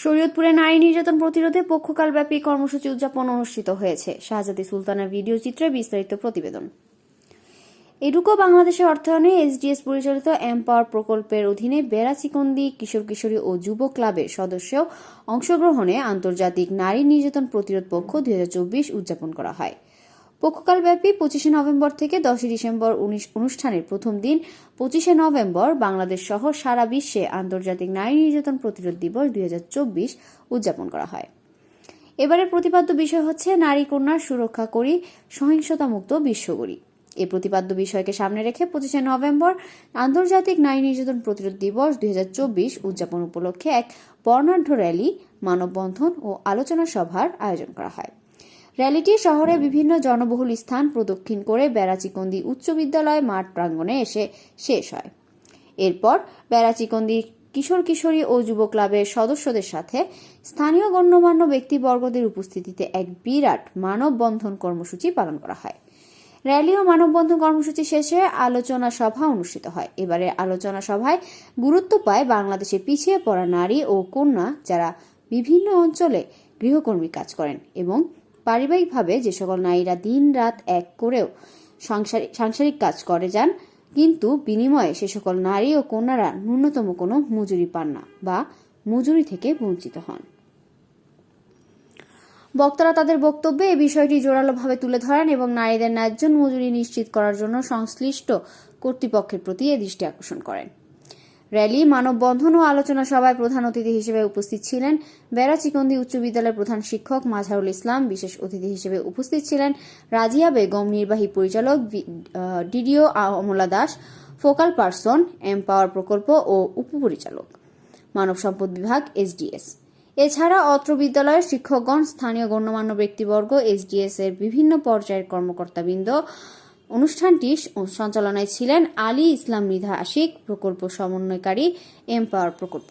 শরীয়তপুরে নারী নির্যাতন প্রতিরোধে পক্ষকালব্যাপী কর্মসূচি উদযাপন অনুষ্ঠিত হয়েছে। শাহজাদি সুলতানের ভিডিও চিত্রে বিস্তারিত প্রতিবেদন। এডুকো বাংলাদেশের অর্থায়নে এসডিএস পরিচালিত এম্পাওয়ার প্রকল্পের অধীনে বেড়াচিকন্দি কিশোর কিশোরী ও যুব ক্লাবের সদস্য অংশগ্রহণে আন্তর্জাতিক নারী নির্যাতন প্রতিরোধ পক্ষ দুই হাজার চব্বিশ উদযাপন করা হয়। পক্ষকালব্যাপী পঁচিশে নভেম্বর থেকে দশই ডিসেম্বর উনিশ- অনুষ্ঠানের প্রথম দিন, পঁচিশে নভেম্বর বাংলাদেশ সহ সারা বিশ্বে আন্তর্জাতিক নারী নির্যাতন প্রতিরোধ দিবস দুই হাজার চব্বিশ উদযাপন করা হয়। এবারের প্রতিপাদ্য বিষয় হচ্ছে নারী কন্যার সুরক্ষা করি, সহিংসতামুক্ত বিশ্ব গড়ি। এই প্রতিপাদ্য বিষয়কে সামনে রেখে পঁচিশে নভেম্বর আন্তর্জাতিক নারী নির্যাতন প্রতিরোধ দিবস দুই হাজার চব্বিশ উদযাপন উপলক্ষে এক বর্ণাঢ্য র্যালি, মানববন্ধন ও আলোচনা সভার আয়োজন করা হয়। র্যালিটি শহরে বিভিন্ন জনবহুল স্থান প্রদক্ষিণ করে বেড়াচিকন্দি উচ্চ বিদ্যালয় মাঠ প্রাঙ্গণে এসে শেষ হয়। এরপর বেড়াচিকন্দি কিশোর কিশোরী ও যুব ক্লাবের সদস্যদের সাথে স্থানীয় গণ্যমান্য ব্যক্তিবর্গদের উপস্থিতিতে এক বিরাট মানববন্ধন কর্মসূচি পালন করা হয়। র্যালি ও মানববন্ধন কর্মসূচি শেষে আলোচনা সভা অনুষ্ঠিত হয়। এবারে আলোচনা সভায় গুরুত্ব পায় বাংলাদেশে পিছিয়ে পড়া নারী ও কন্যা যারা বিভিন্ন অঞ্চলে গৃহকর্মী কাজ করেন এবং পারিবারিকভাবে যে সকল নারীরা দিন রাত এক করেও সাংসারিক সাংসারিক কাজ করে যান, কিন্তু বিনিময়ে সে সকল নারী ও কন্যারা ন্যূনতম কোনো মজুরি পান না বা মজুরি থেকে বঞ্চিত হন। বক্তারা তাদের বক্তব্যে এই বিষয়টি জোরালোভাবে তুলে ধরেন এবং নারীদের ন্যায্য মজুরি নিশ্চিত করার জন্য সংশ্লিষ্ট কর্তৃপক্ষের প্রতি এ দৃষ্টি আকর্ষণ করেন। র্যালি, মানববন্ধন ও আলোচনা সভায় প্রধান অতিথি হিসেবে উপস্থিত ছিলেন বেড়াচিকন্দি উচ্চ বিদ্যালয়ের প্রধান শিক্ষক মাঝারুল ইসলাম, বিশেষ অতিথি হিসেবে উপস্থিত ছিলেন রাজিয়া বেগম, নির্বাহী পরিচালক DDO Amala Das, focal person, empower প্রকল্প ও উপপরিচালক। মানব সম্পদ বিভাগ এসডিএস এছাড়া অত্র বিদ্যালয়ের শিক্ষকগণ, স্থানীয় গণ্যমান্য ব্যক্তিবর্গ এসডিএস এর বিভিন্ন পর্যায়ের কর্মকর্তাবৃন্দ অনুষ্ঠানটি সঞ্চালনায় ছিলেন আলী ইসলাম মৃধা আশিক প্রকল্প সমন্বয়কারী এম্পাওয়ার প্রকল্প।